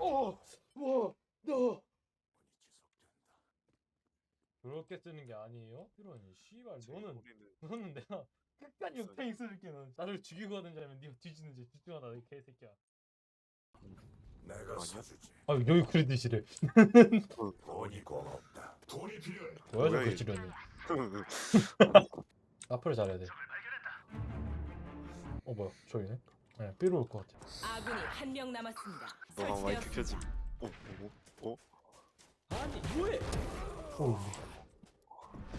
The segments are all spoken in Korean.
어, 와, 너. 그렇게 쓰는 게 아니에요? 이런 씨발 너는 우리는 너는 내가 끝까지 옆에 있을게 너 나를 죽이고 하든지 아니면 네가 뒤지는지 집중하다 이 개새끼야. 내가? 사주지. 아 여기 크레딧이래. 돈이 꼭 없다. 돈이 필요해. 뭐야 뭐야, 저그 이- 지련이. 앞으로 잘해야 돼. 어 뭐야 저기네. 네, 삐로 올 것 같아. 아군이 한 명 남았습니다. 너가 마이크 켜지. 설치되었습니다. 오, 오, 오, 아니 뭐해? 오.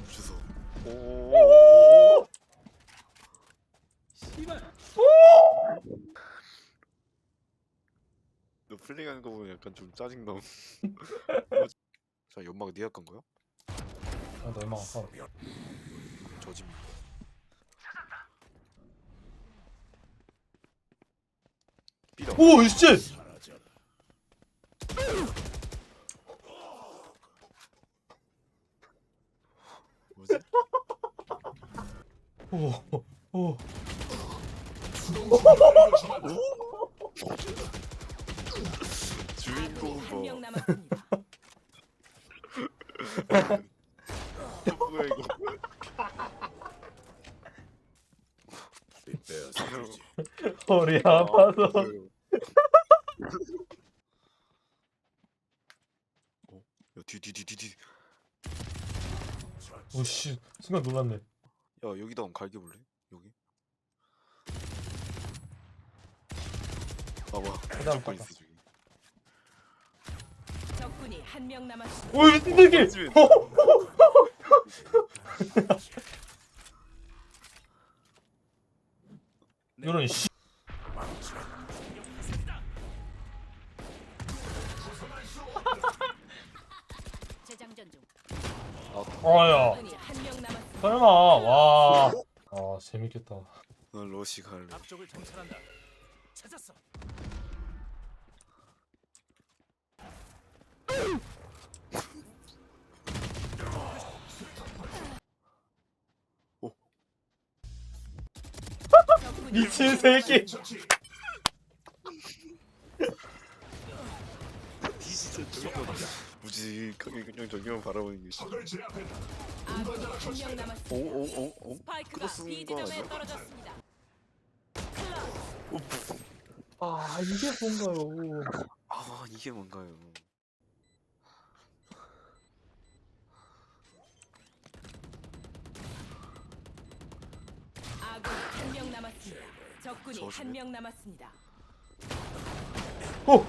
주소. 오. 씨발. 너 플레이하는 거 보면 약간 좀 짜증 나. 자, 연막 니가 깐 거야? 아, 너 얼마 안 가. 저집. 삐라. 오 씨. 사라져라. 뭐지? 오. 오. 주인공 아군이 한명 뭐. 남았습니다. 뭐야 이거? 빗대어 사주지. 허리 아파서. 뭐예요? 어? 야, 뒤, 뒤, 뒤, 뒤, 뒤. 오씨 순간 놀랐네. 야, 여기다 한번 갈겨볼래? 여기? 봐봐. 그다음 무조건 봐봐. 있어, 저기. 적군이 한 명 남았습니다. 오이 새끼. 집에- 이런 씨. 남았습니다. 설마 와. 아 재밌겠다. 난 러시 갈래. 앞쪽을 정찰한다. 찾았어. 미친 새끼. 진짜. 무직하게 그냥 저기만 바라보는 게 싫어. 적을 제압했다. 아군이 한명 남았습니다. 오오오 오. 스파이크가 크로스인 B 거 지점에 아니야? 떨어졌습니다. 클럽 아 이게 뭔가요? 아 이게 뭔가요? 아군이 한명 남았습니다. 적군이 저주네. 한명 남았습니다. 오.